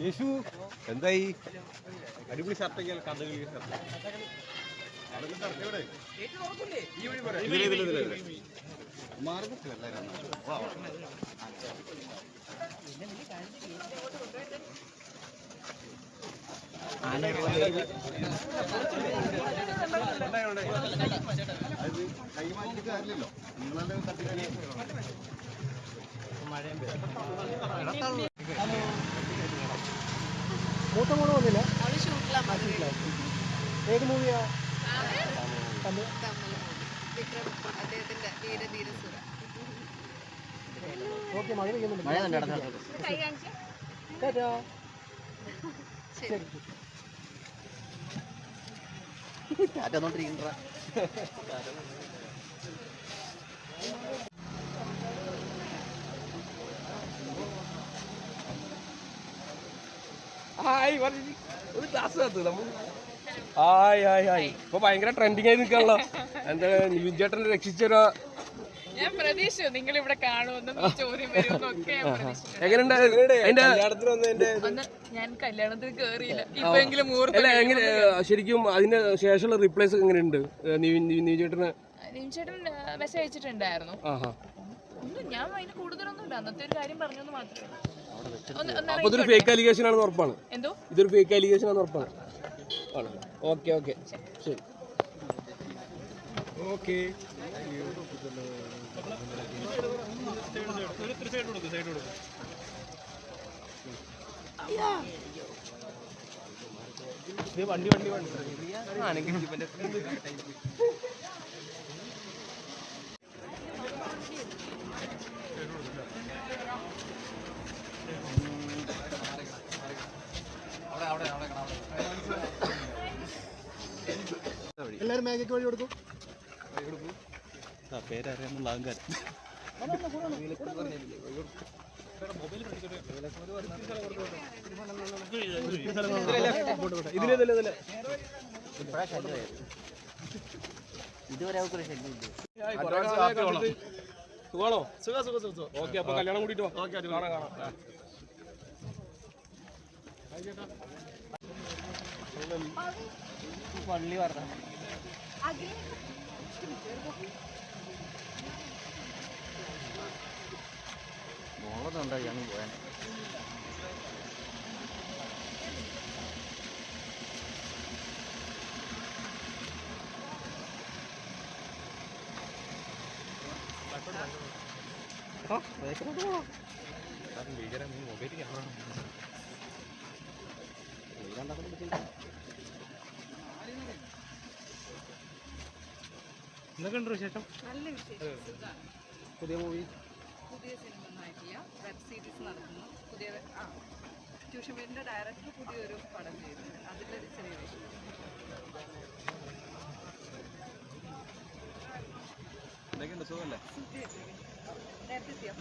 യേശു എന്തായി? അടിപൊളി ഷർട്ടൊക്കെ കഥകളി ഷർട്ട് കാര്യമില്ലല്ലോ ഏത് മൂവിയാ വിക്രം അദ്ദേഹത്തിന്റെ ഓക്കെ മഴ പെയ്യുന്നുണ്ട് മഴ തന്നെ. ശരി. ടാറ്റ വന്നോണ്ടിരിക്കണ്ട ഹായ് പറഞ്ഞു ഒരു ക്ലാസ് കത്ത് നമ്മൾ ഹായ് ഹായ് ഹായ്. ഇപ്പൊ ഭയങ്കര ട്രെൻഡിങ് ആയി നിൽക്കാണല്ലോ എന്താ നിവിൻ ചേട്ടനെ രക്ഷിച്ചൊരു ഞാൻ പ്രതീക്ഷിച്ചു നിങ്ങൾ ഇവിടെ കാണുമെന്നും ഈ ചോദ്യം വരുമെന്നൊക്കെ ഞാൻ പ്രതീക്ഷിച്ചു. എങ്ങനെയുണ്ട്? അതിന്റെ കല്യാണത്തിന് വന്നതിന്റെ ഞാൻ കല്യാണത്തിന് കേറിയില്ല. ഇപ്പെങ്കിലും മുഹൂർത്തം അല്ല എങ്ങനെ ശരിക്കും അതിന് ശേഷമുള്ള റിപ്ലൈസ് എങ്ങനെയുണ്ട്? നിവിൻ നിവിൻ നിവിൻ ചേട്ടന് ചേട്ടൻ മെസ്സേജ് അയച്ചിട്ടുണ്ടായിരുന്നു. ആഹാ. ഒന്നും ഞാൻ അതിന് കൂടുതലൊന്നും ഇല്ല അന്നത്തെ ഒരു കാര്യം പറഞ്ഞെന്ന് മാത്രമേ ഉള്ളൂ. ഒന്ന് ഒന്ന് അപ്പൊ ഇതൊരു ഫേക്ക് അലിഗേഷൻ ആണെന്ന് ഉറപ്പാണ്. എന്തോ? ഇതൊരു ഫേക്ക് അലിഗേഷൻ ആണെന്ന് ഉറപ്പാണ്. ആണ്? Okay okay. ശരി. ഓക്കെ. വണ്ടി വണ്ടി വണ്ടി. എല്ലാവരും മേഘയ്ക്ക് വഴി കൊടുക്കും. ഇതിലെ ഇതിലെ ഇതുവരെ സുഖാണോ സുഖ സുഖ സുഖ ഓക്കെ അപ്പൊ കല്യാണം കൂട്ടിട്ട് വാ കാണാം കാണാം പള്ളി പറഞ്ഞ മോളൊന്നുണ്ടോ ഞങ്ങൾ പോയാൻ നല്ല വിശേഷം. പുതിയ മൂവി പുതിയ സിനിമ ഒന്നും ആയിട്ടില്ല വെബ് സീരീസ് നടക്കുന്നു. പുതിയ ആ ട്യൂഷൻ വീടിന്റെ ഡയറക്ടർ പുതിയൊരു പടം ചെയ്യുന്നുണ്ട് അതിന്റെ ഒരു ചെറിയ വിഷയം. എന്തൊക്കെയുണ്ട്? സുഖമല്ലേ? നേരത്തെ എത്തിയോ?